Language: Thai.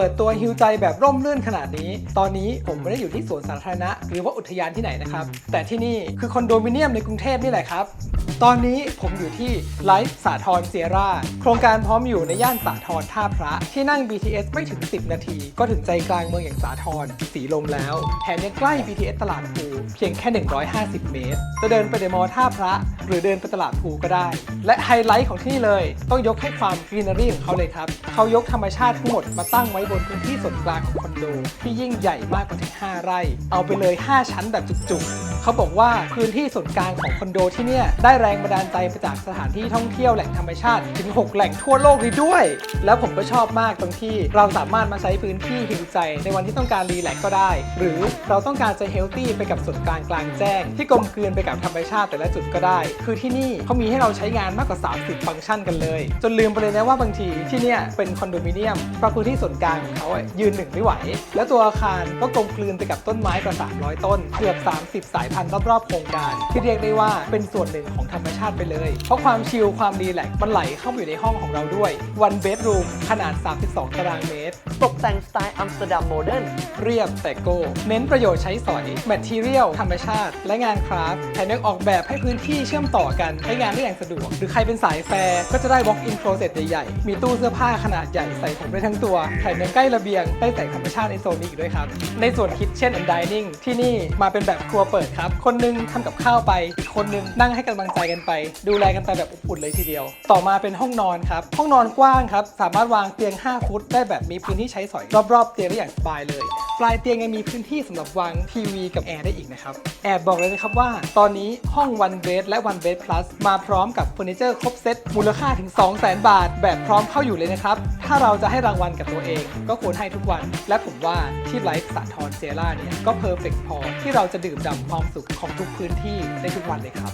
เปิดตัวฮิวใจแบบร่มรื่นขนาดนี้ ตอนนี้ผมไม่ได้อยู่ที่สวนสาธารณะ หรือว่าอุทยานที่ไหนนะครับ แต่ที่นี่คือคอนโดมิเนียมในกรุงเทพนี่แหละครับ ตอนนี้ผมอยู่ที่ไลฟ์สาทรเซียร่าโครงการพร้อมอยู่ในย่านสาทรท่าพระ ที่นั่ง BTS ไม่ถึง 10 นาที ก็ถึงใจกลางเมืองอย่างสาทรสีลมแล้วแถมยังใกล้ BTS ตลาดภูเพียงแค่ 150 เมตร จะเดินไปเดมอท่าพระ หรือเดินไปตลาดภูก็ได้ และไฮไลท์ของที่นี่เลย ต้องยกให้ความกรีน r รีของเขาเลยครับเขายกธรรมชาติทั้งหมดมาตั้งไว้บนพื้นที่ส่วนกลางของคอนโดที่ยิ่งใหญ่มากกว่าถึง5ไร่ เอาไปเลย 5 ชั้นแบบจุกๆเขาบอกว่าพื้นที่ส่วนกลางของคอนโดที่เนี่ยได้แรงบันดาลใจมาจากสถานที่ท่องเที่ยวแหล่งธรรมชาติถึง 6 แหล่งทั่วโลกเลยด้วย แล้วผมก็ชอบมากตรงที่เราสามารถมาใช้พื้นที่ฮิวใจในวันที่ต้องการรีแลกซ์ก็ได้ หรือเราต้องการจะเฮลตี้ไปกับส่วนกลางกลางแจ้ง ที่กลมกลืนไปกับธรรมชาติแต่ละจุดก็ได้ คือที่นี่เขามีให้เราใช้งานมากกว่า 30 ฟังก์ชันกันเลย จนลืมไปเลยนะว่าบางทีที่เนี่ยเป็นคอนโดมิเนียมเพราะพื้นที่ส่วนกลางของเขาอะยืนหนึ่งไม่ไหว แล้วตัวอาคารก็กลมกลืนไปกับต้นไม้กว่า300 ต้น เกือบ 30 สายพันธุ์รอบๆโครงการ ที่เรียกได้ว่าเป็นส่วนหนึ่งของธรรมชาติไปเลย เพราะความชิลความรีแลกซ์มันไหลเข้ามาอยู่ในห้องของเราด้วย one bedroom ขนาด 32 ตารางเมตร ตกแต่งสไตล์อัมสเตอร์ดัมโมเดิร์นเรียบแต่โก้เน้นประโยชน์ใช้สอยแมทเทียลธรรมชาติ และงานคราฟต์แถมยังออกแบบให้พื้นที่เชื่อมต่อกันใช้งานได้อย่างสะดวก หรือใครเป็นสายแฟร์ก็จะได้ walk in closet ใหญ่ๆมีตู้เสื้อผ้าขนาดใหญ่ใส่ผมได้ทั้งตัวแถมยังใกล้ระเบียงได้แสงธรรมชาติในโซนนี้อีกด้วยครับในส่วน Kitchen and Dining ที่นี่มาเป็นแบบครัวเปิดครับ คนหนึงทำกับข้าวไป อีกคนนึงนั่งให้กำลังใจกันไป ดูแลกันไปแบบอบอุ่นเลยทีเดียว ต่อมาเป็นห้องนอนครับ ห้องนอนกว้างครับ สามารถวางเตียง 5 ฟุต ได้แบบมีพื้นที่ใช้สอยรอบๆเตียงได้อย่างสบายเลย ปลายเตียงยังมีพื้นที่สำหรับวางทีวีกับแอร์ได้อีกนะครับ แอบบอกเลยนะครับว่า ตอนนี้ห้อง One Bed และ One Bed Plus มาพร้อมกับเฟอร์นิเจอร์ครบเซตมูลค่าถึง 200,000 บาท แบบพร้อมเข้าอยู่เลยนะครับ ถ้าเราจะให้รางวัลกับตัวเอง ก็ควรให้ทุกวัน และผมว่าที่ไลฟ์สาทรเซร่าเนี่ยก็เพอร์เฟกพอที่เราจะดื่มด่ำความสุขของทุกพื้นที่ได้ทุกวันเลยครับ